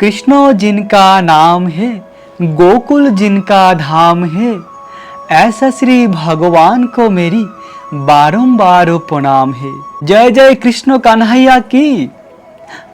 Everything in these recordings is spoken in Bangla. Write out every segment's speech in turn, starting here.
कृष्ण जिनका नाम है गोकुल जिनका धाम है ऐसा श्री भगवान को मेरी বারংবার প্রণাম হে জয় জয় কৃষ্ণ কানহাইয়া কি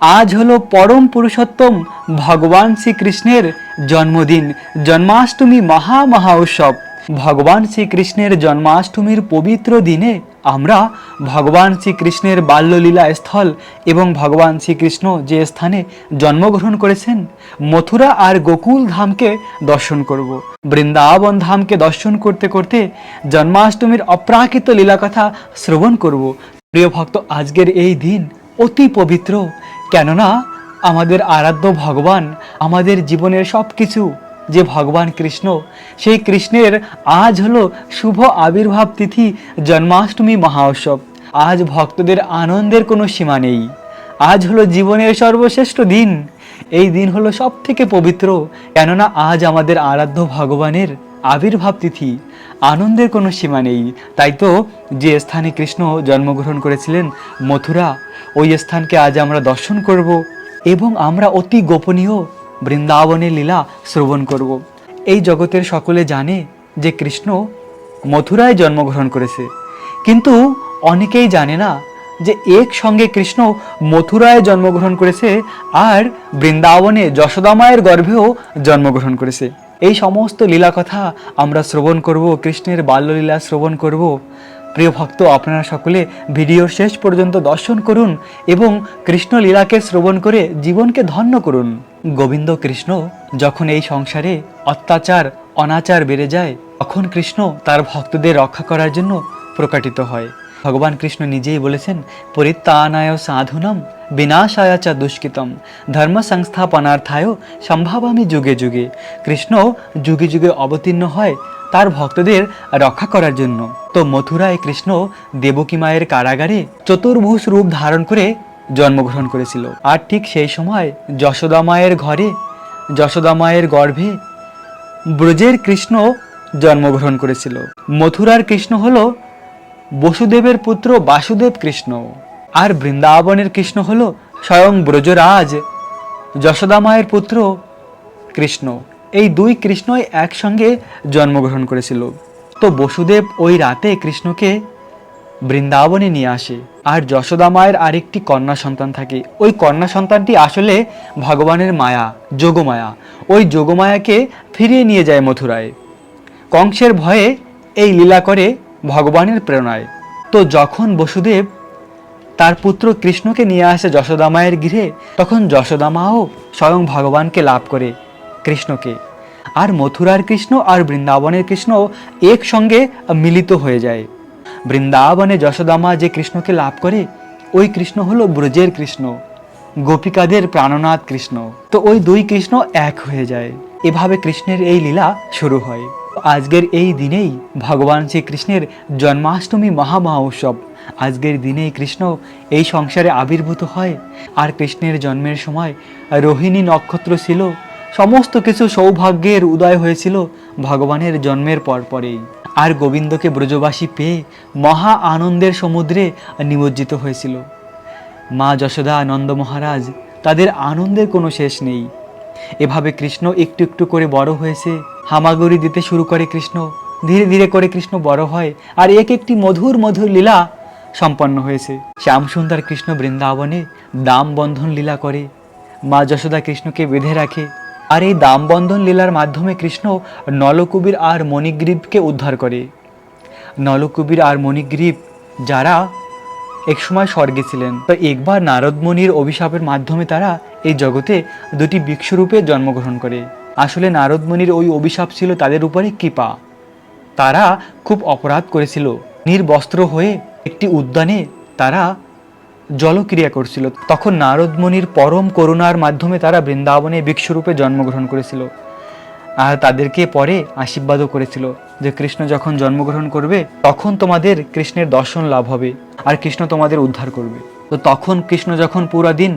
আজ হলো পরম পুরুষোত্তম ভগবান শ্রীকৃষ্ণের জন্মদিন জন্মাষ্টমী মহা মহা উৎসব ভগবান শ্রীকৃষ্ণের জন্মাষ্টমীর পবিত্র দিনে আমরা ভগবান শ্রীকৃষ্ণের বাল্যলীলা স্থল এবং ভগবান শ্রীকৃষ্ণ যে স্থানে জন্মগ্রহণ করেছেন, মথুরা আর গোকুল ধামকে দর্শন করব। বৃন্দাবন ধামকে দর্শন করতে করতে জন্মাষ্টমীর অপ্রাকৃত লীলা কথা শ্রবণ করব। প্রিয় ভক্ত, আজকের এই দিন অতি পবিত্র। কেননা আমাদের আরাধ্য ভগবান আমাদের জীবনের সব কিছু যে ভগবান কৃষ্ণ, সেই কৃষ্ণের আজ হলো শুভ আবির্ভাব তিথি জন্মাষ্টমী মহা উৎসব আজ ভক্তদের আনন্দের কোনো সীমা নেই। আজ হলো জীবনের সর্বশ্রেষ্ঠ দিন। এই দিন হলো সব থেকে পবিত্র, কেননা আজ আমাদের আরাধ্য ভগবানের আবির্ভাব তিথি। আনন্দের কোনো সীমা নেই। তাই তো যে স্থানে কৃষ্ণ জন্মগ্রহণ করেছিলেন মথুরা, ওই স্থানকে আজ আমরা দর্শন করব এবং আমরা অতি গোপনীয় বৃন্দাবনের লীলা শ্রবণ করব। এই জগতের সকলে জানে যে কৃষ্ণ মথুরায় জন্মগ্রহণ করেছে। কিন্তু অনেকেই জানে না যে এক সঙ্গে কৃষ্ণ মথুরায় জন্মগ্রহণ করেছে আর বৃন্দাবনে যশোদামায়ের গর্ভেও জন্মগ্রহণ করেছে। এই সমস্ত লীলা কথা আমরা শ্রবণ করব, কৃষ্ণের বাল্যলীলা শ্রবণ করব। প্রিয় ভক্ত, আপনারা সকলে ভিডিও শেষ পর্যন্ত দর্শন করুন এবং কৃষ্ণ লীলাকে শ্রবণ করে জীবনকে ধন্য করুন। গোবিন্দ কৃষ্ণ, যখন এই সংসারে অত্যাচার, অনাচার বেড়ে যায়, তখন কৃষ্ণ তার ভক্তদের রক্ষা করার জন্য প্রকাটিত হয়। ভগবান কৃষ্ণ নিজেই বলেছেন, পরিত্রাণায় সাধুনম বিনাশায় চা দুষ্কৃতম। ধর্ম সংস্থাপনার্থায় সম্ভাবামি যুগে যুগে। কৃষ্ণ যুগে যুগে অবতীর্ণ হয় তার ভক্তদের রক্ষা করার জন্য। তো মথুরায় কৃষ্ণ দেবকী মায়ের কারাগারে চতুর্ভুজ রূপ ধারণ করে জন্মগ্রহণ করেছিল। আর ঠিক সেই সময় যশোদা মায়ের ঘরে, যশোদা মায়ের গর্ভে ব্রজের কৃষ্ণ জন্মগ্রহণ করেছিল। মথুরার কৃষ্ণ হল বসুদেবের পুত্র বাসুদেব কৃষ্ণ। আর বৃন্দাবনের কৃষ্ণ হল স্বয়ং ব্রজরাজ, যশোদা মায়ের পুত্র কৃষ্ণ। এই দুই কৃষ্ণই একসঙ্গে জন্মগ্রহণ করেছিল। তো বসুদেব ওই রাতে কৃষ্ণকে বৃন্দাবনে নিয়ে আসে। আর যশোদা মায়ের আরেকটি কন্যা সন্তান থাকে। ওই কন্যা সন্তানটি আসলে ভগবানের মায়া, যোগমায়া। ওই যোগমায়াকে ফিরিয়ে নিয়ে যায় মথুরায়। কংসের ভয়ে এই লীলা করে ভগবানের প্রেরণায়। তো যখন বসুদেব তার পুত্র কৃষ্ণকে নিয়ে আসে যশোদামায়ের গৃহে, তখন যশোদামাও স্বয়ং ভগবানকে লাভ করে কৃষ্ণকে। আর মথুরার কৃষ্ণ আর বৃন্দাবনের কৃষ্ণ একসঙ্গে মিলিত হয়ে যায়। বৃন্দাবনে যশোদামা যে কৃষ্ণকে লাভ করে, ওই কৃষ্ণ হলো ব্রজের কৃষ্ণ, গোপিকাদের প্রাণনাথ কৃষ্ণ। তো ওই দুই কৃষ্ণ এক হয়ে যায়। এভাবে কৃষ্ণের এই লীলা শুরু হয়। আজকের এই দিনেই ভগবান শ্রীকৃষ্ণের জন্মাষ্টমী মহা মহা উৎসব আজকের দিনেই কৃষ্ণ এই সংসারে আবির্ভূত হয়। আর কৃষ্ণের জন্মের সময় রোহিণী নক্ষত্র ছিল। সমস্ত কিছু সৌভাগ্যের উদয় হয়েছিল ভগবানের জন্মের পর পরেই। আর গোবিন্দকে ব্রজবাসী পেয়ে মহা আনন্দের সমুদ্রে নিমজ্জিত হয়েছিল। মা যশোদা নন্দ মহারাজ, তাদের আনন্দের কোনো শেষ নেই। এভাবে কৃষ্ণ একটু একটু করে বড় হয়েছে। হামাগুড়ি দিতে শুরু করে কৃষ্ণ, ধীরে ধীরে করে কৃষ্ণ বড় হয়। আর এক একটি মধুর মধুর লীলা সম্পন্ন হয়েছে। শ্যামসুন্দর কৃষ্ণ বৃন্দাবনে দাম বন্ধন লীলা করে। মা যশোদা কৃষ্ণকে বেঁধে রাখে। আর এই দাম বন্ধন লীলার মাধ্যমে কৃষ্ণ নলকুবির আর মণিগ্রীবকে উদ্ধার করে। নলকুবির আর মণিগ্রীব যারা একসময় স্বর্গে ছিলেন, তো একবার নারদমণির অভিশাপের মাধ্যমে তারা এই জগতে দুটি ভিক্ষুরূপে জন্মগ্রহণ করে। আসলে নারদমণির ওই অভিশাপ ছিল তাদের উপরে কৃপা। তারা খুব অপরাধ করেছিল। নির্বস্ত্র হয়ে একটি উদ্যানে তারা জলক্রিয়া করছিল। তখন নারদমণির পরম করুণার মাধ্যমে তারা বৃন্দাবনে ভিক্ষুরূপে জন্মগ্রহণ করেছিল। আর তাদেরকে পরে আশীর্বাদও করেছিল যে কৃষ্ণ যখন জন্মগ্রহণ করবে, তখন তোমাদের কৃষ্ণের দর্শন লাভ হবে আর কৃষ্ণ তোমাদের উদ্ধার করবে। তো তখন কৃষ্ণ যখন পুরা দিন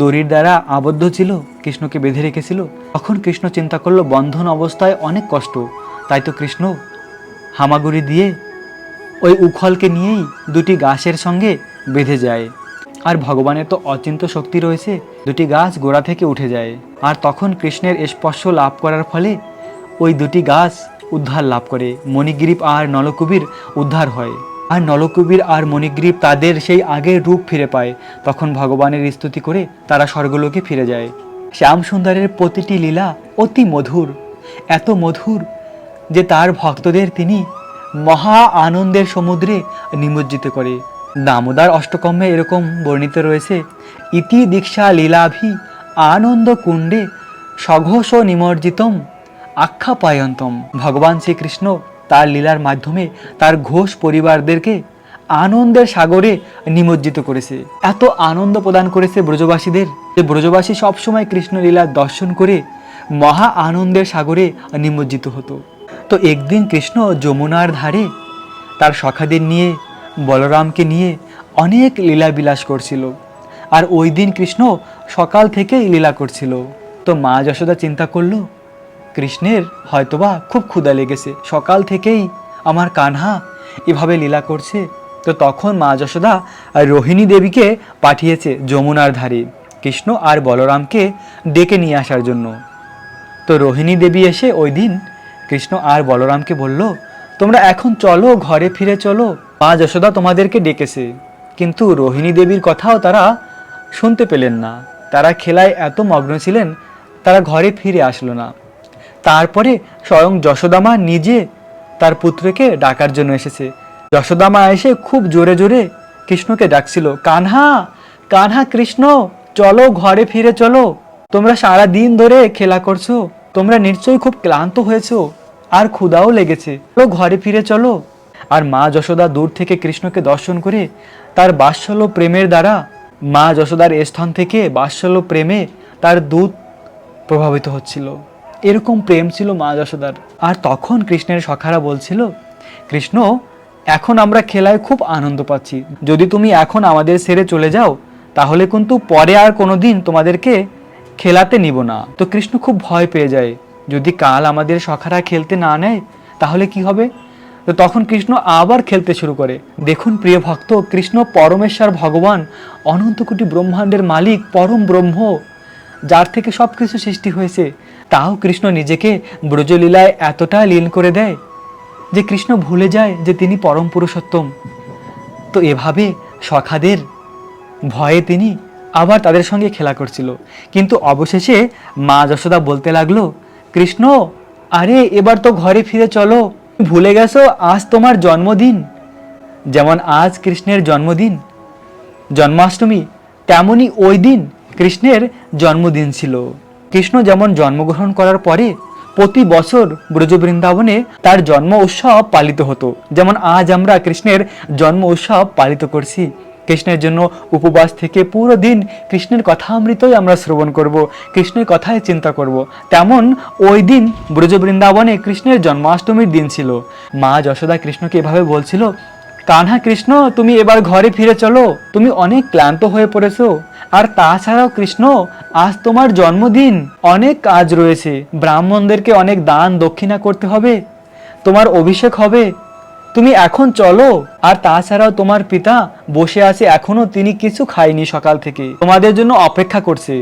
দড়ির দ্বারা আবদ্ধ ছিল, কৃষ্ণকে বেঁধে রেখেছিল, তখন কৃষ্ণ চিন্তা করল, বন্ধন অবস্থায় অনেক কষ্ট, তাই তো কৃষ্ণ হামাগুড়ি দিয়ে ওই উখলকে নিয়েই দুটি গাছের সঙ্গে বেঁধে যায়। আর ভগবানের তো অচিন্ত শক্তি রয়েছে, দুটি গাছ গোড়া থেকে উঠে যায়। আর তখন কৃষ্ণের স্পর্শ লাভ করার ফলে ওই দুটি গাছ উদ্ধার লাভ করে। মণিগ্রীব আর নলকুবির উদ্ধার হয়। আর নলকুবির আর মণিগ্রীব তাদের সেই আগের রূপ ফিরে পায়। তখন ভগবানের স্তুতি করে তারা স্বর্গলোকে ফিরে যায়। শ্যাম সুন্দরের প্রতিটি লীলা অতি মধুর, এত মধুর যে তার ভক্তদের তিনি মহা আনন্দের সমুদ্রে নিমজ্জিত করে। দামোদর অষ্টকম্যে এরকম বর্ণিত রয়েছে, ইতি দীক্ষা লীলাভি আনন্দ কুণ্ডে সঘোষ নিমজ্জিতম আখ্যা পায়ন্তম ভগবান শ্রীকৃষ্ণ তার লীলার মাধ্যমে তার ঘোষ পরিবারদেরকে আনন্দের সাগরে নিমজ্জিত করেছে। এত আনন্দ প্রদান করেছে ব্রজবাসীদের যে ব্রজবাসী সবসময় কৃষ্ণ লীলার দর্শন করে মহা আনন্দের সাগরে নিমজ্জিত হতো। তো একদিন কৃষ্ণ যমুনার ধারে তার সখাদের নিয়ে, বলরামকে নিয়ে অনেক লীলা বিলাস করছিল। আর ওই দিন কৃষ্ণ সকাল থেকেই লীলা করছিল। তো মা যশোদা চিন্তা করল, কৃষ্ণের হয়তোবা খুব ক্ষুধা লেগেছে। সকাল থেকেই আমার কানহা এভাবে লীলা করছে। তো তখন মা যশোদা রোহিণী দেবীকে পাঠিয়েছে যমুনার ধারে কৃষ্ণ আর বলরামকে ডেকে নিয়ে আসার জন্য। তো রোহিণী দেবী এসে ওই দিন কৃষ্ণ আর বলরামকে বলল, তোমরা এখন চলো, ঘরে ফিরে চলো। মা যশোদা তোমাদেরকে ডেকেছে, কিন্তু রোহিণী দেবীর কথাও তারা শুনতে পেলেন না। তারা খেলায় এত মগ্ন ছিলেন, তারা ঘরে ফিরে আসলো না। তারপরে স্বয়ং যশোদামা নিজে তার পুত্রকে ডাকার জন্য এসেছে। যশোদামা এসে খুব জোরে জোরে কৃষ্ণকে ডাকছিল, কানহা কানহা কৃষ্ণ, চলো, ঘরে ফিরে চলো। তোমরা সারা দিন ধরে খেলা করছ, তোমরা নিশ্চয়ই খুব ক্লান্ত হয়েছো। আর ক্ষুধাও লেগেছে। চলো ঘরে ফিরে চলো। আর মা যশোদা দূর থেকে কৃষ্ণকে দর্শন করে তার বাৎসল্য প্রেমের দ্বারা মা যশোদার স্থান থেকে বাৎসল্য প্রেমে তার দুধ প্রভাবিত হচ্ছিল। এরকম প্রেম ছিল মা যশোদার। আর তখন কৃষ্ণের সখারা বলছিল, কৃষ্ণ, এখন আমরা খেলায় খুব আনন্দ পাচ্ছি। যদি তুমি এখন আমাদের ছেড়ে চলে যাও, তাহলে কিন্তু পরে আর কোনোদিন তোমাদেরকে খেলাতে নিব না। তো কৃষ্ণ খুব ভয় পেয়ে যায়। যদি কাল আমাদের সখারা খেলতে না নেয়, তাহলে কি হবে? তো তখন কৃষ্ণ আবার খেলতে শুরু করে। দেখুন প্রিয় ভক্ত, কৃষ্ণ পরমেশ্বর ভগবান, অনন্ত কোটি ব্রহ্মাণ্ডের মালিক, পরম ব্রহ্ম, যার থেকে সব কিছু সৃষ্টি হয়েছে, তাও কৃষ্ণ নিজেকে ব্রজলীলায় এতটা লীন করে দেয় যে কৃষ্ণ ভুলে যায় যে তিনি পরম পুরুষোত্তম। তো এভাবে সখাদের ভয়ে তিনি আবার তাদের সঙ্গে খেলা করছিল। কিন্তু অবশেষে মা যশোদা বলতে লাগল কৃষ্ণ, আরে এবার তো ঘরে ফিরে চলো। ভুলে গেছো আজ তোমার জন্মদিন? যেমন আজ কৃষ্ণের জন্মদিন। জন্মাষ্টমী, তেমনই ওই দিন কৃষ্ণের জন্মদিন ছিল। কৃষ্ণ যেমন জন্মগ্রহণ করার পরে প্রতি বছর ব্রজ বৃন্দাবনে তার জন্ম উৎসব পালিত হতো। যেমন আজ আমরা কৃষ্ণের জন্ম উৎসব পালিত করছি। কৃষ্ণের জন্য উপবাস থেকে পুরো দিন কৃষ্ণের কথামৃতই আমরা শ্রবণ করব, কৃষ্ণের কথায় চিন্তা করব। তেমন ওই দিন ব্রজ বৃন্দাবনে কৃষ্ণের জন্মাষ্টমীর দিন ছিল। মা যশোদা কৃষ্ণকে এভাবে বলছিল, কানহা কৃষ্ণ, তুমি এবার ঘরে ফিরে চলো, তুমি অনেক ক্লান্ত হয়ে পড়েছো। আর তাছাড়াও কৃষ্ণ, আজ তোমার জন্মদিন, অনেক কাজ রয়েছে। ব্রাহ্মণদেরকে অনেক দান দক্ষিণা করতে হবে। তোমার অভিষেক হবে তুমি এখন চলো, আর তাছাড়াও তোমার পিতা বসে আছে এখনও তিনি কিছু খায়নি সকাল থেকে। তোমাদের জন্য অপেক্ষা করছে।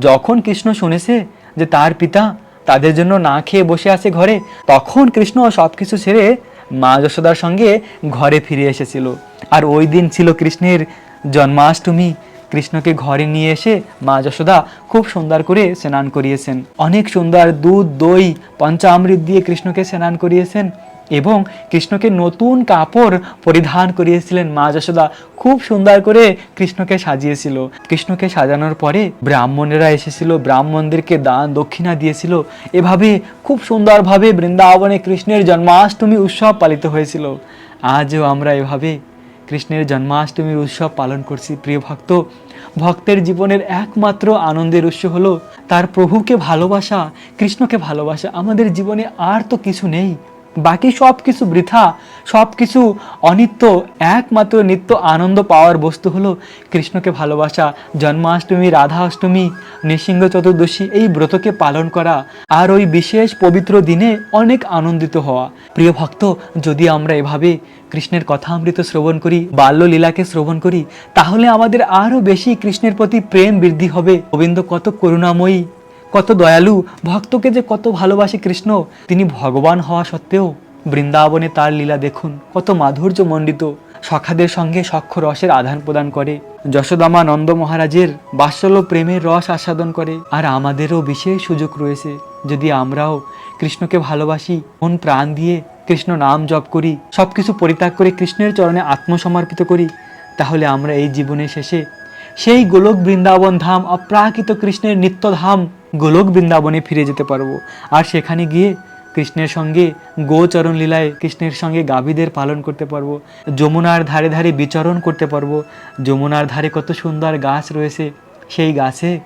যখন কৃষ্ণ শুনেছে যে তার পিতা তাদের জন্য না খেয়ে বসে আছে ঘরে, তখন কৃষ্ণ সবকিছু ছেড়ে মা যশোদার সঙ্গে ঘরে ফিরে এসেছিল। আর ওই দিন ছিল কৃষ্ণের জন্মাষ্টমী। কৃষ্ণকে ঘরে নিয়ে এসে মা যশোদা খুব সুন্দর করে স্নান করিয়েছেন। অনেক সুন্দর দুধ, দই, পঞ্চামৃত দিয়ে কৃষ্ণকে স্নান করিয়েছেন। এবং কৃষ্ণকে নতুন কাপড় পরিধান করিয়েছিলেন মা যশোদা। খুব সুন্দর করে কৃষ্ণকে সাজিয়েছিল। কৃষ্ণকে সাজানোর পরে ব্রাহ্মণেরা এসেছিল, ব্রাহ্মণদেরকে দান দক্ষিণা দিয়েছিল। এভাবে খুব সুন্দরভাবে বৃন্দাবনে কৃষ্ণের জন্মাষ্টমী উৎসব পালিত হয়েছিল। আজও আমরা এভাবে কৃষ্ণের জন্মাষ্টমীর উৎসব পালন করছি, প্রিয় ভক্ত। ভক্তের জীবনের একমাত্র আনন্দের উৎস হলো তার প্রভুকে ভালোবাসা, কৃষ্ণকে ভালোবাসা। আমাদের জীবনে আর তো কিছু নেই। বাকি সব কিছু বৃথা সব কিছু অনিত্য, একমাত্র নিত্য আনন্দ পাওয়ার বস্তু হলো কৃষ্ণকে ভালোবাসা, জন্মাষ্টমী রাধা অষ্টমী নৃসিংহ চতুর্দশী, এই ব্রতকে পালন করা আর ওই বিশেষ পবিত্র দিনে অনেক আনন্দিত হওয়া। প্রিয় ভক্ত, যদি আমরা এভাবে কৃষ্ণের কথা কথামৃত শ্রবণ করি, বাল্যলীলাকে শ্রবণ করি, তাহলে আমাদের আরও বেশি কৃষ্ণের প্রতি প্রেম বৃদ্ধি হবে। গোবিন্দ কত করুণাময়ী। কত দয়ালু, ভক্তকে যে কত ভালোবাসে কৃষ্ণ, তিনি ভগবান হওয়া সত্ত্বেও বৃন্দাবনে তার লীলা দেখুন, কত মাধুর্য মণ্ডিত, সখাদের সঙ্গে সক্ষ রসের আদান প্রদান করে। যশোদামা নন্দ মহারাজের বাৎসল্য প্রেমের রস আস্বাদন করে, আর আমাদেরও বিশেষ সুযোগ রয়েছে, যদি আমরাও কৃষ্ণকে ভালোবাসি, মন প্রাণ দিয়ে কৃষ্ণ নাম জপ করি সব কিছু পরিত্যাগ করে কৃষ্ণের চরণে আত্মসমর্পিত করি, তাহলে আমরা এই জীবনের শেষে সেই গোলক বৃন্দাবন ধাম, অপ্রাকৃত কৃষ্ণের নিত্যধাম গোলক বৃন্দাবনে ফিরে যেতে পারব। আর সেখানে গিয়ে কৃষ্ণের সঙ্গে গোচরণ লীলায় কৃষ্ণের সঙ্গে গাভীদের পালন করতে পারব। যমুনার ধারে ধারে বিচরণ করতে পারব। যমুনার ধারে কত সুন্দর গাছ রয়েছে, সেই গাছে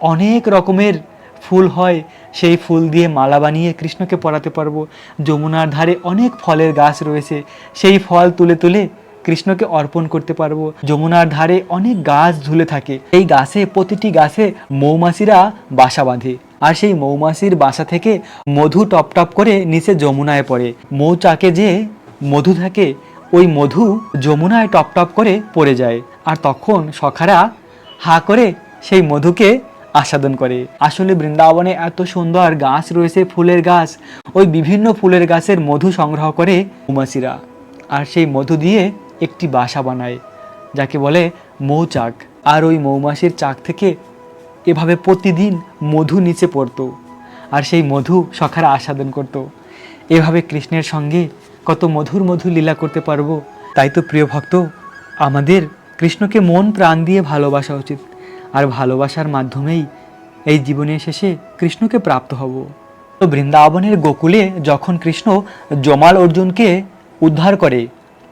অনেক রকমের ফুল হয়। সেই ফুল দিয়ে মালা বানিয়ে কৃষ্ণকে পরাতে পারব। যমুনার ধারে অনেক ফলের গাছ রয়েছে। সেই ফল তুলে তুলে কৃষ্ণকে অর্পণ করতে পারব। যমুনার ধারে অনেক গাছ ঝুলে থাকে। এই গাছে, প্রতিটি গাছে মৌমাছিরা বাসা বাঁধে। আর সেই মৌমাছির বাসা থেকে মধু টপ টপ করে নিচে যমুনায় পড়ে। মৌচাকে যে মধু থাকে, ওই মধু যমুনায় টপ টপ করে পড়ে যায়। আর তখন সখারা হা করে সেই মধুকে আস্বাদন করে। আসলে বৃন্দাবনে এত সুন্দর গাছ রয়েছে, ফুলের গাছ। ওই বিভিন্ন ফুলের গাছের মধু সংগ্রহ করে মৌমাছিরা। আর সেই মধু দিয়ে একটি বাসা বানায়, যাকে বলে মৌচাক আর ওই মৌমাছির চাক থেকে এভাবে প্রতিদিন মধু নিচে পড়তো, আর সেই মধু সখারা আস্বাদন করত। এভাবে কৃষ্ণের সঙ্গে কত মধুর মধুর লীলা করতে পারব, তাই তো প্রিয় ভক্ত, আমাদের কৃষ্ণকে মন প্রাণ দিয়ে ভালোবাসা উচিত, আর ভালোবাসার মাধ্যমেই এই জীবনের শেষে কৃষ্ণকে প্রাপ্ত হব তো বৃন্দাবনের গোকুলে যখন কৃষ্ণ জমাল অর্জুনকে উদ্ধার করে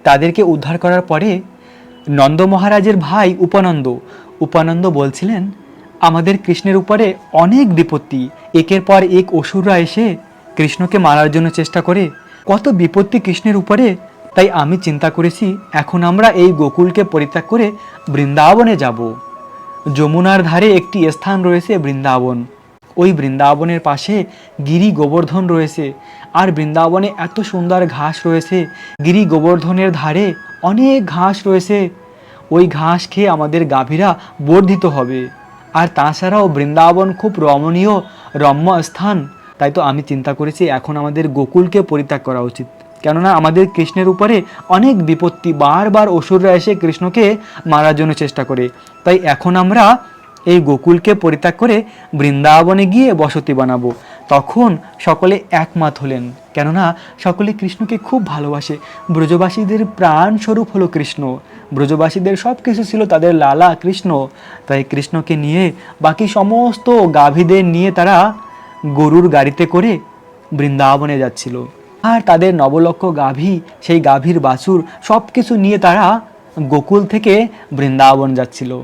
তাদেরকে উদ্ধার করার পরে নন্দ মহারাজের ভাই উপানন্দ উপানন্দ বলছিলেন, আমাদের কৃষ্ণের উপরে অনেক বিপত্তি, একের পর এক অসুররা এসে কৃষ্ণকে মারার জন্য চেষ্টা করে। কত বিপত্তি কৃষ্ণের উপরে, তাই আমি চিন্তা করেছি, এখন আমরা এই গোকুলকে পরিত্যাগ করে বৃন্দাবনে যাব। যমুনার ধারে একটি স্থান রয়েছে বৃন্দাবন। ওই বৃন্দাবনের পাশে গিরি গোবর্ধন রয়েছে। আর বৃন্দাবনে এত সুন্দর ঘাস রয়েছে, গিরি গোবর্ধনের ধারে অনেক ঘাস রয়েছে। ওই ঘাস খেয়ে আমাদের গাভীরা বর্ধিত হবে। আর তাছাড়াও বৃন্দাবন খুব রমণীয় রম্য স্থান তাই তো আমি চিন্তা করেছি এখন আমাদের গোকুলকে পরিত্যাগ করা উচিত। কেননা আমাদের কৃষ্ণের উপরে অনেক বিপত্তি বারবার অসুররা এসে কৃষ্ণকে মারার জন্য চেষ্টা করে। তাই এখন আমরা এই গোকুলকে পরিত্যাগ করে বৃন্দাবনে গিয়ে বসতি বানাবো। তখন সকলে একমত হলেন। কেননা সকলে কৃষ্ণকে খুব ভালোবাসে। ব্রজবাসীদের প্রাণ স্বরূপ হলো কৃষ্ণ। ব্রজবাসীদের সব কিছু ছিল তাদের লালা কৃষ্ণ। তাই কৃষ্ণকে নিয়ে বাকি সমস্ত গাভীদের নিয়ে তারা গরুর গাড়িতে করে বৃন্দাবনে যাচ্ছিল। আর তাদের নবলক্ষ গাভী, সেই গাভীর বাছুর সব কিছু নিয়ে তারা গোকুল থেকে বৃন্দাবন যাচ্ছিল।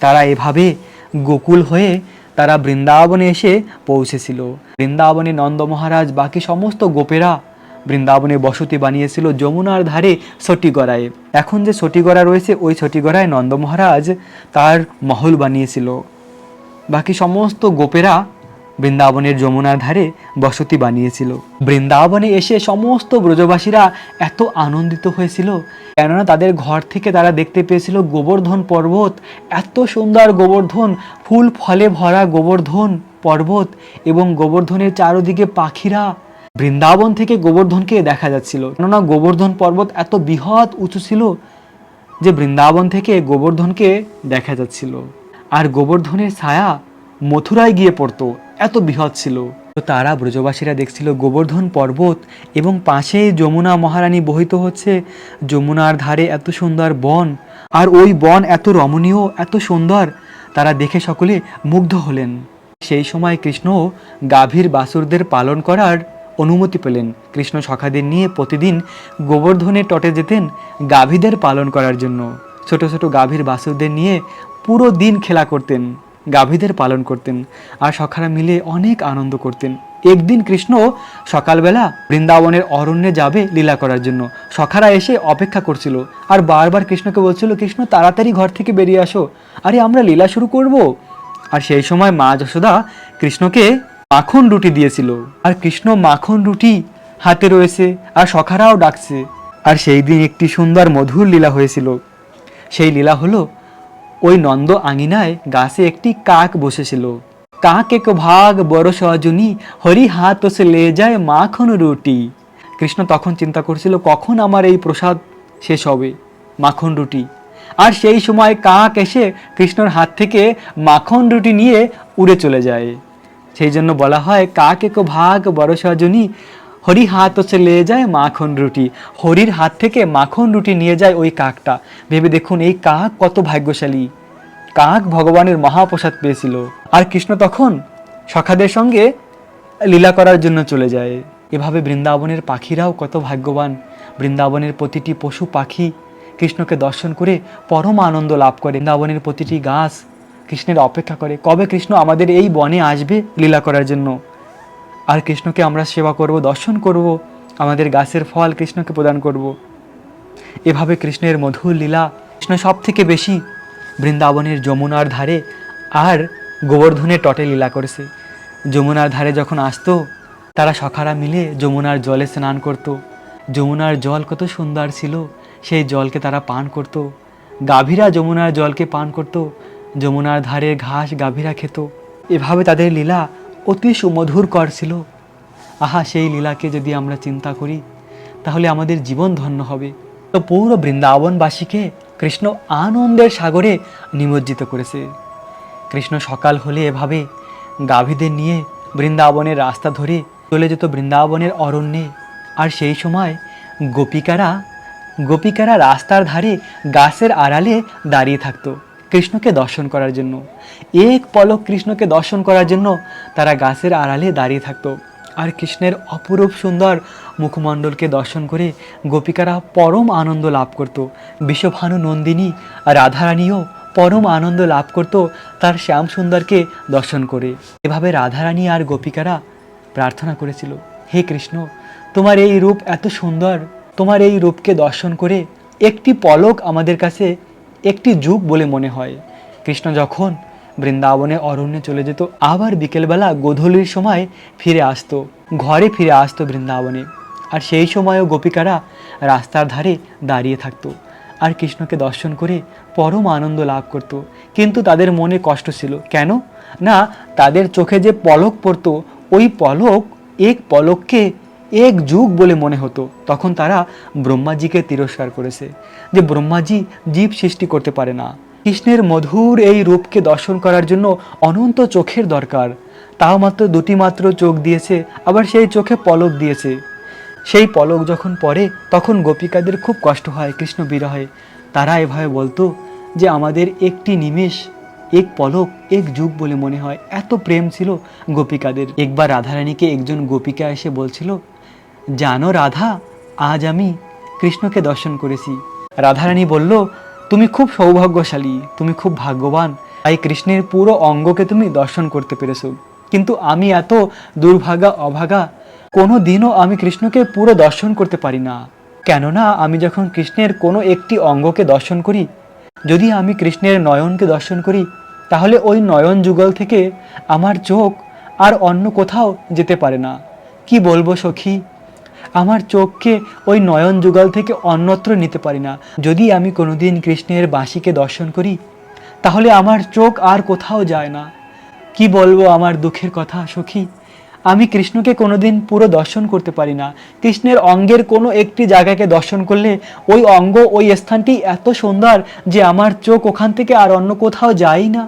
তারা এভাবে গোকুল হয়ে তারা বৃন্দাবনে এসে পৌঁছেছিল। বৃন্দাবনে নন্দ মহারাজ বাকি সমস্ত গোপেরা বৃন্দাবনে বসতি বানিয়েছিল যমুনার ধারে সটিগড়ায়। এখন যে সটিগড়া রয়েছে, ওই সটিগড়ায় নন্দ মহারাজ তার মহল বানিয়েছিল। বাকি সমস্ত গোপেরা বৃন্দাবনের যমুনার ধারে বসতি বানিয়েছিল। বৃন্দাবনে এসে সমস্ত ব্রজবাসীরা এত আনন্দিত হয়েছিল, কেননা তাদের ঘর থেকে তারা দেখতে পেয়েছিল গোবর্ধন পর্বত। এত সুন্দর গোবর্ধন, ফুল ফলে ভরা গোবর্ধন পর্বত এবং গোবর্ধনের চারদিকে পাখিরা। বৃন্দাবন থেকে গোবর্ধনকে দেখা যাচ্ছিল, কেননা গোবর্ধন পর্বত এত বৃহৎ উঁচু ছিল যে বৃন্দাবন থেকে গোবর্ধনকে দেখা যাচ্ছিল। আর গোবর্ধনের ছায়া মথুরায় গিয়ে পড়তো। এত বৃহৎ ছিল। তারা ব্রজবাসীরা দেখছিল গোবর্ধন পর্বত এবং পাশেই যমুনা মহারানী বহিত হচ্ছে। যমুনার ধারে এত সুন্দর বন আর ওই বন এত রমণীয়, এত সুন্দর। তারা দেখে সকলে মুগ্ধ হলেন। সেই সময় কৃষ্ণ গাভীর বাসুরদের পালন করার অনুমতি পেলেন। কৃষ্ণ সখাদের নিয়ে প্রতিদিন গোবর্ধনের তটে যেতেন গাভীদের পালন করার জন্য। ছোট ছোট গাভীর বাসুরদের নিয়ে পুরো দিন খেলা করতেন। গাভীদের পালন করতেন আর সখারা মিলে অনেক আনন্দ করতেন। একদিন কৃষ্ণ সকালবেলা বৃন্দাবনের অরণ্যে যাবে লীলা করার জন্য। সখারা এসে অপেক্ষা করছিল আর বারবার কৃষ্ণকে বলছিল, কৃষ্ণ, তাড়াতাড়ি ঘর থেকে বেরিয়ে আসো। আরে, আমরা লীলা শুরু করব? আর সেই সময় মা যশোদা কৃষ্ণকে মাখন রুটি দিয়েছিল। আর কৃষ্ণ মাখন রুটি হাতে রয়েছে আর সখারাও ডাকছে। আর সেই দিন একটি সুন্দর মধুর লীলা হয়েছিল। সেই লীলা হলো ওই নন্দ আঙিনায় গাছে একটি কাক বসেছিল। কাক এক ভাগ বড় সজনী, হরি হাত সে লে যায় মাখন রুটি। কৃষ্ণ তখন চিন্তা করছিল, কখন আমার এই প্রসাদ শেষ হবে মাখন রুটি? আর সেই সময় কাক এসে কৃষ্ণর হাত থেকে মাখন রুটি নিয়ে উড়ে চলে যায়। সেই জন্য বলা হয়, কাক এক ভাগ বড় সজনী হরি হাত হচ্ছে লে যায় মাখন রুটি। হরির হাত থেকে মাখন রুটি নিয়ে যায় ওই কাকটা। ভেবে দেখুন এই কাক কত ভাগ্যশালী। কাক ভগবানের মহাপ্রসাদ পেয়েছিল। আর কৃষ্ণ তখন সখাদের সঙ্গে লীলা করার জন্য চলে যায়। এভাবে বৃন্দাবনের পাখিরাও কত ভাগ্যবান। বৃন্দাবনের প্রতিটি পশু পাখি কৃষ্ণকে দর্শন করে পরম আনন্দ লাভ করে। বৃন্দাবনের প্রতিটি গাছ কৃষ্ণের অপেক্ষা করে, কবে কৃষ্ণ আমাদের এই বনে আসবে লীলা করার জন্য? আর কৃষ্ণকে আমরা সেবা করব, দর্শন করব, আমাদের গাছের ফল কৃষ্ণকে প্রদান করব। এভাবে কৃষ্ণের মধুর লীলা কৃষ্ণ সব থেকে বেশি বৃন্দাবনের যমুনার ধারে আর গোবর্ধনের টটে লীলা করেছে। যমুনার ধারে যখন আসতো, তারা সখারা মিলে যমুনার জলে স্নান করত। যমুনার জল কত সুন্দর ছিল, সেই জলকে তারা পান করত। গাভীরা যমুনার জলকে পান করত, যমুনার ধারে ঘাস গাভীরা খেত। এভাবে তাদের লীলা অতি সুমধুর কর ছিল। আহা, সেই লীলাকে যদি আমরা চিন্তা করি, তাহলে আমাদের জীবন ধন্য হবে। তো পৌর বৃন্দাবনবাসীকে কৃষ্ণ আনন্দের সাগরে নিমজ্জিত করেছে। কৃষ্ণ সকাল হলে এভাবে গাভীদের নিয়ে বৃন্দাবনের রাস্তা ধরে চলে যেত বৃন্দাবনের অরণ্যে। আর সেই সময় গোপিকারা গোপিকারা রাস্তার ধারে গাছের আড়ালে দাঁড়িয়ে থাকতো। কৃষ্ণকে দর্শন করার জন্য। এক পলক কৃষ্ণকে দর্শন করার জন্য তারা গাছের আড়ালে দাঁড়িয়ে থাকতো। আর কৃষ্ণের অপরূপ সুন্দর মুখমণ্ডলকে দর্শন করে গোপিকারা পরম আনন্দ লাভ করত। বিশ্বভানু নন্দিনী, রাধারানীও পরম আনন্দ লাভ করত তার শ্যাম সুন্দরকে দর্শন করে। এভাবে রাধারানী আর গোপিকারা প্রার্থনা করেছিল, হে কৃষ্ণ, তোমার এই রূপ এত সুন্দর। তোমার এই রূপকে দর্শন করে একটি পলক আমাদের কাছে একটি যুগ বলে মনে হয়। কৃষ্ণ যখন বৃন্দাবনে অরণ্যে চলে যেত, আবার বিকেলবেলা গোধূলির সময় ফিরে আসতো, ঘরে ফিরে আসতো বৃন্দাবনে। আর সেই সময়ও গোপিকারা রাস্তার ধারে দাঁড়িয়ে থাকতো আর কৃষ্ণকে দর্শন করে পরম আনন্দ লাভ করত। কিন্তু তাদের মনে কষ্ট ছিল। কেন? না, তাদের চোখে যে পলক পড়তো, ওই পলক, এক পলককে এক যুগ বলে মনে হতো। তখন তারা ব্রহ্মাজিকে তিরস্কার করেছে যে ব্রহ্মাজি জীব সৃষ্টি করতে পারে না। কৃষ্ণের মধুর এই রূপকে দর্শন করার জন্য অনন্ত চোখের দরকার। তাও মাত্র দুটি মাত্র চোখ দিয়েছে, আবার সেই চোখে পলক দিয়েছে। সেই পলক যখন পড়ে, তখন গোপিকাদের খুব কষ্ট হয়, কৃষ্ণ বিরহে। তারা এভাবে বলতো যে আমাদের একটি নিমেষ, এক পলক, এক যুগ বলে মনে হয়। এত প্রেম ছিল গোপিকাদের। একবার রাধারানীকে একজন গোপিকা এসে বলছিল জানো রাধা, আজ আমি কৃষ্ণকে দর্শন করেছি। রাধারানী বলল, তুমি খুব সৌভাগ্যশালী, তুমি খুব ভাগ্যবান। তাই কৃষ্ণের পুরো অঙ্গকে তুমি দর্শন করতে পেরেছ। কিন্তু আমি এত দুর্ভাগা, অভাগা কোনো দিনও আমি কৃষ্ণকে পুরো দর্শন করতে পারি না। কেননা আমি যখন কৃষ্ণের কোনো একটি অঙ্গকে দর্শন করি, যদি আমি কৃষ্ণের নয়নকে দর্শন করি, তাহলে ওই নয়ন যুগল থেকে আমার চোখ আর অন্য কোথাও যেতে পারে না। কি বলব সখী? আমার চোখকে ওই নয়ন যুগল থেকে অন্যত্র নিতে পারি না। যদি আমি কোনোদিন কৃষ্ণের বাঁশিকে দর্শন করি, তাহলে আমার চোখ আর কোথাও যায় না। কি বলব আমার দুঃখের কথা, সখী? আমি কৃষ্ণকে কোনোদিন পুরো দর্শন করতে পারি না। কৃষ্ণের অঙ্গের কোনো একটি জায়গাকে দর্শন করলে ওই অঙ্গ, ওই স্থানটি এত সুন্দর যে আমার চোখ ওখান থেকে আর অন্য কোথাও যায় না।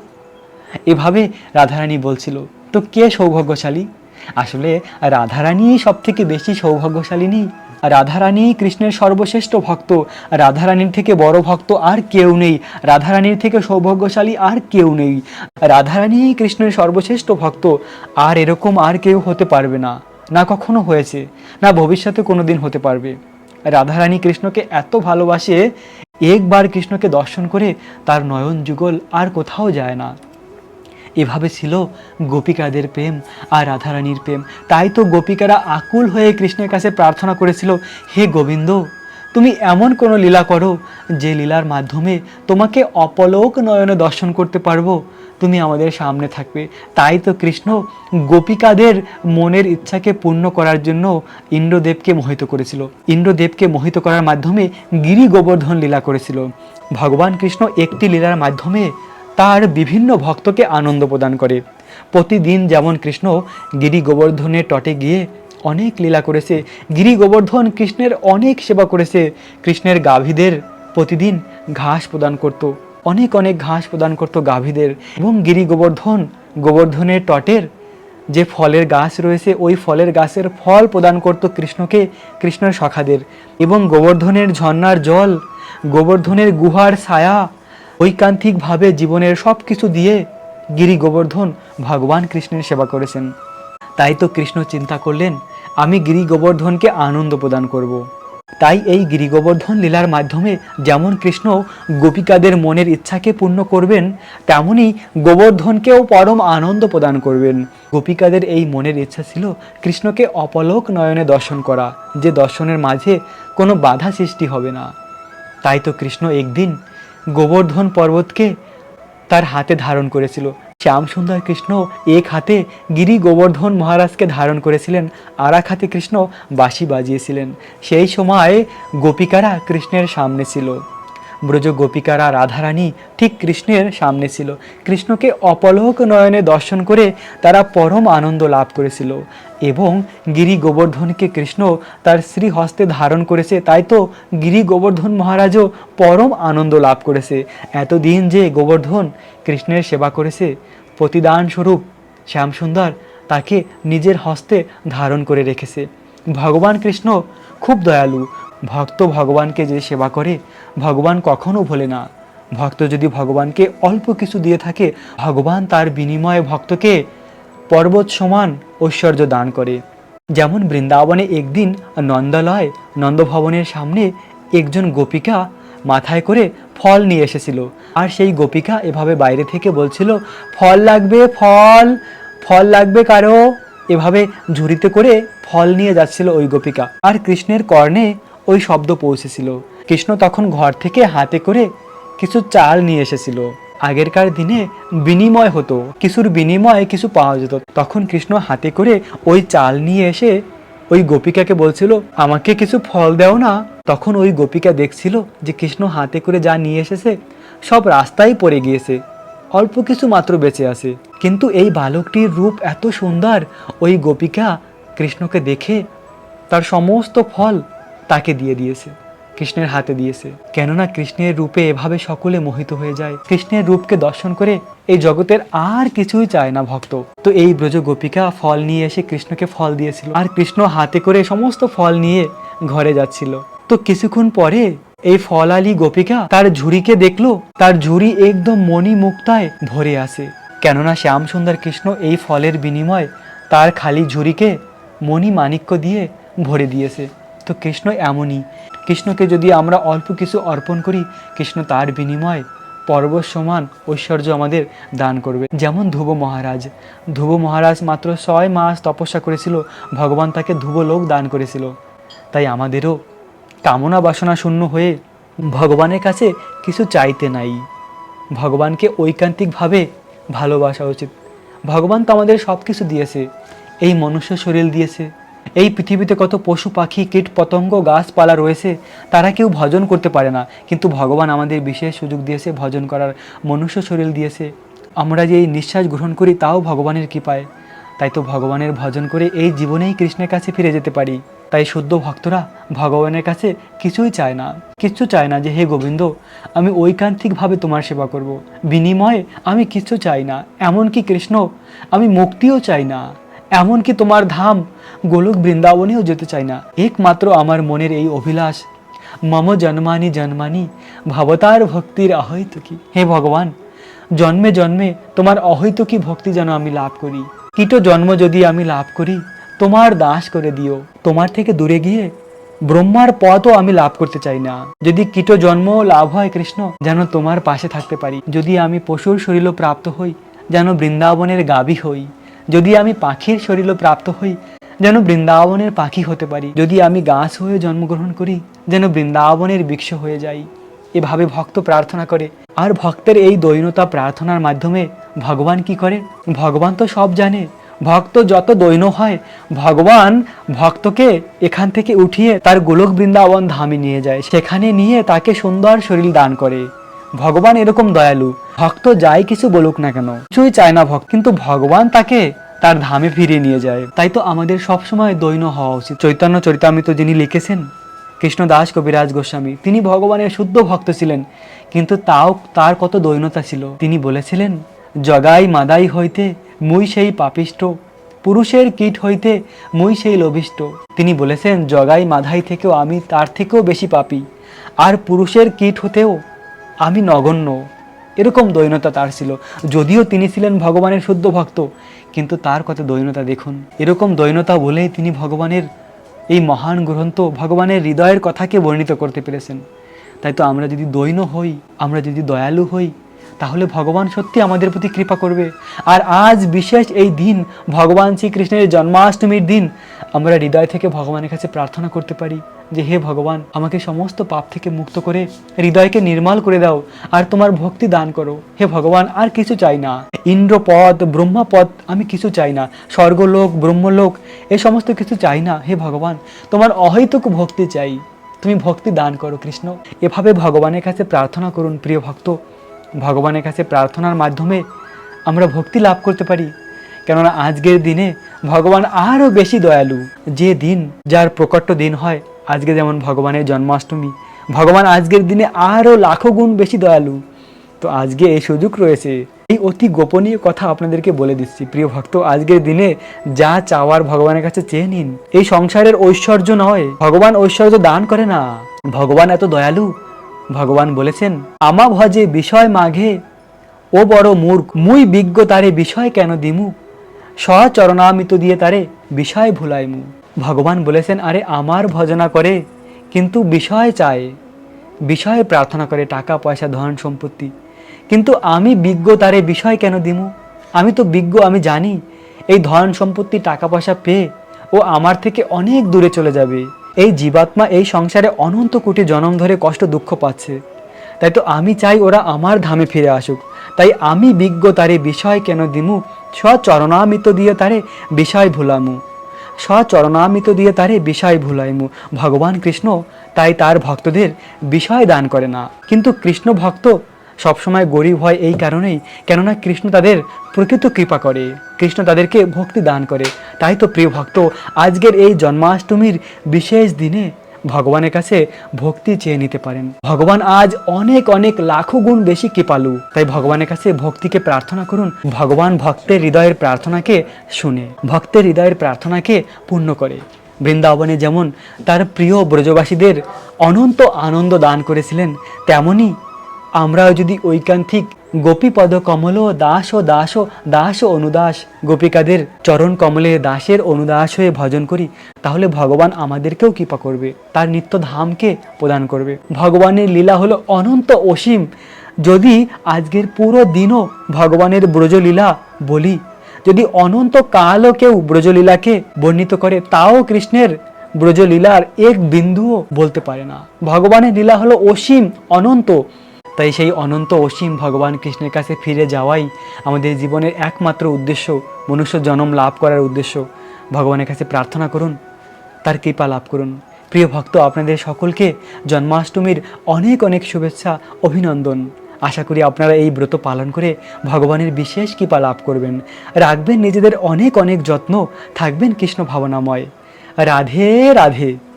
এভাবে রাধারানী বলছিল, তো কে সৌভাগ্যশালী? আসলে রাধারানী সব থেকে বেশি সৌভাগ্যশালিনী। রাধারানী কৃষ্ণের সর্বশ্রেষ্ঠ ভক্ত। রাধারানীর থেকে বড় ভক্ত আর কেউ নেই। রাধারানীর থেকে সৌভাগ্যশালী আর কেউ নেই। রাধারানী কৃষ্ণের সর্বশ্রেষ্ঠ ভক্ত। আর এরকম আর কেউ হতে পারবে না। না কখনো হয়েছে, না ভবিষ্যতে কোনো দিন হতে পারবে। রাধারানী কৃষ্ণকে এত ভালোবাসে, একবার কৃষ্ণকে দর্শন করে তার নয়ন যুগল আর কোথাও যায় না। এভাবে ছিল গোপিকাদের প্রেম আর রাধারানীর প্রেম। তাই তো গোপিকারা আকুল হয়ে কৃষ্ণের কাছে প্রার্থনা করেছিল, হে গোবিন্দ, তুমি এমন কোনো লীলা করো যে লীলার মাধ্যমে তোমাকে অপলোক নয়নে দর্শন করতে পারব। তুমি আমাদের সামনে থাকবে। তাই তো কৃষ্ণ গোপিকাদের মনের ইচ্ছাকে পূর্ণ করার জন্য ইন্দ্রদেবকে মোহিত করেছিল। ইন্দ্রদেবকে মোহিত করার মাধ্যমে গিরি গোবর্ধন লীলা করেছিল। ভগবান কৃষ্ণ একটি লীলার মাধ্যমে তার বিভিন্ন ভক্তকে আনন্দ প্রদান করে। প্রতিদিন যেমন কৃষ্ণ গিরি গোবর্ধনের টটে গিয়ে অনেক লীলা করেছে, গিরি গোবর্ধন কৃষ্ণের অনেক সেবা করেছে, কৃষ্ণের গাভীদের প্রতিদিন ঘাস প্রদান করত, অনেক অনেক ঘাস প্রদান করত গাভীদের এবং গিরি গোবর্ধন গোবর্ধনের টটের যে ফলের গাছ রয়েছে, ওই ফলের গাছের ফল প্রদান করত কৃষ্ণকে, কৃষ্ণের সখাদের এবং গোবর্ধনের ঝর্ণার জল, গোবর্ধনের গুহার ছায়া ঐকান্তিকভাবে জীবনের সব কিছু দিয়ে গিরি গোবর্ধন ভগবান কৃষ্ণের সেবা করেছেন। তাই তো কৃষ্ণ চিন্তা করলেন, আমি গিরি গোবর্ধনকে আনন্দ প্রদান করব। তাই এই গিরি গোবর্ধন লীলার মাধ্যমে যেমন কৃষ্ণ গোপিকাদের মনের ইচ্ছাকে পূর্ণ করবেন, তেমনি গোবর্ধনকেও পরম আনন্দ প্রদান করবেন। গোপিকাদের এই মনের ইচ্ছা ছিল কৃষ্ণকে অপলোক নয়নে দর্শন করা, যে দর্শনের মাঝে কোনো বাধা সৃষ্টি হবে না। তাই তো কৃষ্ণ একদিন গোবর্ধন পর্বতকে তার হাতে ধারণ করেছিল। শ্যামসুন্দর কৃষ্ণ এক হাতে গিরি গোবর্ধন মহারাজকে ধারণ করেছিলেন, আর এক হাতে কৃষ্ণ বাঁশি বাজিয়েছিলেন। সেই সময় গোপিকারা কৃষ্ণের সামনে ছিল। ব্রজ গোপিকারা রাধারানী ঠিক কৃষ্ণের সামনে ছিল। কৃষ্ণকে অপলোক নয়নে দর্শন করে তারা পরম আনন্দ লাভ করেছিল এবং গিরি গোবর্ধনকে কৃষ্ণ তার শ্রী হস্তে ধারণ করেছে, তাই তো গিরি গোবর্ধন মহারাজও পরম আনন্দ লাভ করেছে। এতদিন যে গোবর্ধন কৃষ্ণের সেবা করেছে, প্রতিদান স্বরূপ শ্যামসুন্দর তাকে নিজের হস্তে ধারণ করে রেখেছে। ভগবান কৃষ্ণ খুব দয়ালু ভক্ত ভগবানকে যে সেবা করে, ভগবান কখনো ভোলে না। ভক্ত যদি ভগবানকে অল্প কিছু দিয়ে থাকে, ভগবান তার বিনিময়ে ভক্তকে পর্বত সমান ঐশ্বর্য দান করে। যেমন বৃন্দাবনে একদিন নন্দালয় নন্দভবনের সামনে একজন গোপিকা মাথায় করে ফল নিয়ে এসেছিল। আর সেই গোপিকা এভাবে বাইরে থেকে বলছিল, ফল লাগবে, ফল ফল লাগবে কারও? এভাবে ঝুড়িতে করে ফল নিয়ে যাচ্ছিল ওই গোপিকা। আর কৃষ্ণের কর্ণে ওই শব্দ পৌঁছেছিল। কৃষ্ণ তখন ঘর থেকে হাতে করে কিছু চাল নিয়ে এসেছিল। আগেরকার দিনে বিনিময় হতো, কিছুর বিনিময়ে কিছু পাওয়া যেত। তখন কৃষ্ণ হাতে করে ওই চাল নিয়ে এসে ওই গোপিকাকে বলছিল, আমাকে কিছু ফল দেও না। তখন ওই গোপিকা দেখছিল যে কৃষ্ণ হাতে করে যা নিয়ে এসেছে, সব রাস্তায় পড়ে গিয়েছে। অল্প কিছু মাত্র বেঁচে আছে। কিন্তু এই বালকটির রূপ এত সুন্দর, ওই গোপিকা কৃষ্ণকে দেখে তার সমস্ত ফল তাকে দিয়ে দিয়েছে, কৃষ্ণের হাতে দিয়েছে। কেননা কৃষ্ণের রূপে এভাবে সকলে মোহিত হয়ে যায়। কৃষ্ণের রূপকে দর্শন করে এই জগতের আর কিছুই চায় না ভক্ত। তো এই ব্রজ গোপিকা ফল নিয়ে এসে কৃষ্ণকে ফল দিয়েছিল আর কৃষ্ণ হাতে করে সমস্ত ফল নিয়ে ঘরে যাচ্ছিল। তো কিছুক্ষণ পরে এই ফলালি গোপিকা তার ঝুড়িকে দেখল, তার ঝুড়ি একদম মণি মুক্তায় ভরে আছে। কেননা শ্যাম সুন্দর কৃষ্ণ এই ফলের বিনিময় তার খালি ঝুড়িকে মণি মাণিক্য দিয়ে ভরে দিয়েছে। তো কৃষ্ণ এমনই। কৃষ্ণকে যদি আমরা অল্প কিছু অর্পণ করি, কৃষ্ণ তার বিনিময় পর্ব সমান ঐশ্বর্য আমাদের দান করবে। যেমন ধ্রুব মহারাজ। ধ্রুব মহারাজ মাত্র ছয় মাস তপস্যা করেছিল, ভগবান তাকে ধ্রুব লোক দান করেছিল। তাই আমাদেরও কামনা বাসনা শূন্য হয়ে ভগবানের কাছে কিছু চাইতে নাই। ভগবানকে ঐকান্তিকভাবে ভালোবাসা উচিত। ভগবান তো আমাদের সব কিছু দিয়েছে। এই মনুষ্য শরীর দিয়েছে। এই পৃথিবীতে কত পশু, পাখি, কীট, পতঙ্গ, গাছপালা রয়েছে, তারা কেউ ভজন করতে পারে না। কিন্তু ভগবান আমাদের বিশেষ সুযোগ দিয়েছে, ভজন করার মনুষ্য শরীর দিয়েছে। আমরা যে এই নিঃশ্বাস গ্রহণ করি, তাও ভগবানের কৃপায়। তাই তো ভগবানের ভজন করে এই জীবনেই কৃষ্ণের কাছে ফিরে যেতে পারি। তাই শুদ্ধ ভক্তরা ভগবানের কাছে কিছুই চায় না, কিচ্ছু চায় না যে, হে গোবিন্দ, আমি ঐকান্তিকভাবে তোমার সেবা করব। বিনিময়ে আমি কিচ্ছু চাই না, এমনকি কৃষ্ণ, আমি মুক্তিও চাই না। এমনকি তোমার ধাম, গোলক বৃন্দাবনেও যেতে চাই না। একমাত্র আমার মনের এই অভিলাষ। মম জন্মানি জন্মানি, ভবতার ভক্তির অহৈতুকি হে ভগবান, জন্মে জন্মে তোমার অহৈতুকী ভক্তি যেন আমি লাভ করি? কীট জন্ম যদি আমি লাভ করি, তোমার দাস করে দিও। তোমার থেকে দূরে গিয়ে ব্রহ্মার পথও আমি লাভ করতে চাই না। যদি কীট জন্ম লাভ হয় কৃষ্ণ, যেন তোমার পাশে থাকতে পারি। যদি আমি পশুর শরীরও প্রাপ্ত হই, যেন বৃন্দাবনের গাবি হই। যদি আমি পাখির শরীরও প্রাপ্ত হই, যেন বৃন্দাবনের পাখি হতে পারি। যদি আমি গাছ হয়ে জন্মগ্রহণ করি, যেন বৃন্দাবনের বৃক্ষ হয়ে যাই। এভাবে ভক্ত প্রার্থনা করে। আর ভক্তের এই দৈনতা প্রার্থনার মাধ্যমে ভগবান কি করে? ভগবান তো সব জানে। ভক্ত যত দৈন হয়, ভগবান ভক্তকে এখান থেকে উঠিয়ে তার গোলক বৃন্দাবন ধামে নিয়ে যায়। সেখানে নিয়ে তাকে সুন্দর শরীর দান করে। ভগবান এরকম দয়ালু। ভক্ত যাই কিছু বলুক না কেন। কিছুই চায় না ভক্ত, কিন্তু ভগবান তাকে তার ধামে ফিরিয়ে নিয়ে যায়। তাই তো আমাদের সবসময় দৈন হওয়া উচিত। চৈতন্য চরিতামৃত যিনি লিখেছেন কৃষ্ণদাস কবিরাজ গোস্বামী, তিনি ভগবানের শুদ্ধ ভক্ত ছিলেন, কিন্তু তাও তার কত দৈনতা ছিল। তিনি বলেছিলেন, জগাই মাদাই হইতে মুই সেই পাপিষ্ট পুরুষের কীট হইতে মুই সেই লভিষ্ট তিনি বলেছেন, জগাই মাধাই থেকেও আমি তার থেকেও বেশি পাপি, আর পুরুষের কীট হতেও আমি নগণ্য। এরকম দৈনতা তার ছিল। যদিও তিনি ছিলেন ভগবানের শুদ্ধ ভক্ত, কিন্তু তার কত দৈনতা দেখুন। এরকম দৈনতা বলেই তিনি ভগবানের এই মহান গ্রন্থ ভগবানের হৃদয়ের কথাকে বর্ণিত করতে পেরেছেন। তাই তো আমরা যদি দৈন হই, আমরা যদি দয়ালু হই, তাহলে ভগবান সত্যি আমাদের প্রতি কৃপা করবে। আর আজ বিশেষ এই দিন, ভগবান শ্রীকৃষ্ণের জন্মাষ্টমীর দিন, আমরা হৃদয় থেকে ভগবানের কাছে প্রার্থনা করতে পারি। যে হে ভগবান, আমাকে সমস্ত পাপ থেকে মুক্ত করে হৃদয়কে নির্মল করে দাও আর তোমার ভক্তি দান করো। হে ভগবান, আর কিছু চাই না। ইন্দ্রপদ, ব্রহ্মাপদ, আমি কিছু চাই না। স্বর্গলোক, ব্রহ্মলোক, এ সমস্ত কিছু চাই না। হে ভগবান, তোমার অহৈতুক ভক্তি চাই। তুমি ভক্তি দান করো, কৃষ্ণ। এভাবে ভগবানের কাছে প্রার্থনা করুন, প্রিয় ভক্ত। ভগবানের কাছে প্রার্থনার মাধ্যমে আমরা ভক্তি লাভ করতে পারি। কেননা, আজকের দিনে ভগবান আরও বেশি দয়ালু। যে দিন, যার প্রকট দিন হয় আজকে যেমন ভগবানের জন্মাষ্টমী, ভগবান আজকের দিনে আরও লাখো গুণ বেশি দয়ালু। তো আজকে এই সুযোগ রয়েছে। এই অতি গোপনীয় কথা আপনাদেরকে বলে দিচ্ছি। প্রিয় ভক্ত, আজকের দিনে যা চাওয়ার ভগবানের কাছে চেয়ে নিন। এই সংসারের ঐশ্বর্য নয়। ভগবান ঐশ্বর্য দান করে না। ভগবান এত দয়ালু। ভগবান বলেছেন, আমা ভজে বিষয় মাঘে, ও বড় মূর্খ, মুই বিজ্ঞ তারে বিষয় কেন দিমু? স্বচরণামিত দিয়ে তারে বিষয় ভুলাইমু। ভগবান বলেছেন, আরে, আমার ভজনা করে, কিন্তু বিষয় চায়। বিষয়ে প্রার্থনা করে, টাকা, পয়সা, ধন, সম্পত্তি। কিন্তু আমি বিজ্ঞ, তারে বিষয় কেন দিমু? আমি তো বিজ্ঞ, আমি জানি, এই ধন, সম্পত্তি, টাকা, পয়সা পেয়ে ও আমার থেকে অনেক দূরে চলে যাবে। এই জীবাত্মা এই সংসারে অনন্ত কোটি জনম ধরে কষ্ট, দুঃখ পাচ্ছে। তাই তো আমি চাই ওরা আমার ধামে ফিরে আসুক। তাই আমি বিজ্ঞ, তারে বিষয় কেন দিমু? স্বচরণামিত দিয়ে তারে বিষয় ভুলামু। স্বচরণামিত দিয়ে তারে বিষয় ভুলাইমু। ভগবান কৃষ্ণ তাই তার ভক্তদের বিষয় দান করে না। কিন্তু কৃষ্ণ ভক্ত সবসময় গরিব হয় এই কারণেই, কেননা কৃষ্ণ তাদের প্রকৃত কৃপা করে। কৃষ্ণ তাদেরকে ভক্তি দান করে। তাই তো প্রিয় ভক্ত, আজকের এই জন্মাষ্টমীর বিশেষ দিনে ভগবানের কাছে ভক্তি চেয়ে নিতে পারেন। ভগবান আজ অনেক অনেক লাখো গুণ বেশি কৃপালু। তাই ভগবানের কাছে ভক্তিকে প্রার্থনা করুন। ভগবান ভক্তের হৃদয়ের প্রার্থনাকে শুনে, ভক্তের হৃদয়ের প্রার্থনাকে পূর্ণ করে। বৃন্দাবনে যেমন তার প্রিয় ব্রজবাসীদের অনন্ত আনন্দ দান করেছিলেন, তেমনি আমরাও যদি ঐকান্তিক গোপীপদ কমল দাস ও দাস ও দাস ও অনুদাস। গোপিকাদের চরণ কমলে দাসের অনুদাস হয়ে ভজন করি, তাহলে ভগবান আমাদেরকেও কৃপা করবে, তার নিত্য ধামকে প্রদান করবে। ভগবানের লীলা হলো অনন্ত অসীম। যদি আজকের পুরো দিনও ভগবানের ব্রজলীলা বলি, যদি অনন্ত কালও কেউ ব্রজলীলাকে বর্ণিত করে, তাও কৃষ্ণের ব্রজলীলার এক বিন্দুও বলতে পারে না। ভগবানের লীলা হলো অসীম, অনন্ত। তাই সেই অনন্ত অসীম ভগবান কৃষ্ণের কাছে ফিরে যাওয়াই আমাদের জীবনের একমাত্র উদ্দেশ্য, মনুষ্য জন্ম লাভ করার উদ্দেশ্য। ভগবানের কাছে প্রার্থনা করুন, তার কৃপা লাভ করুন। প্রিয় ভক্ত, আপনাদের সকলকে জন্মাষ্টমীর অনেক অনেক শুভেচ্ছা, অভিনন্দন। আশা করি আপনারা এই ব্রত পালন করে ভগবানের বিশেষ কৃপা লাভ করবেন। রাখবেন নিজেদের অনেক অনেক যত্ন, থাকবেন কৃষ্ণ ভাবনাময়। রাধে রাধে।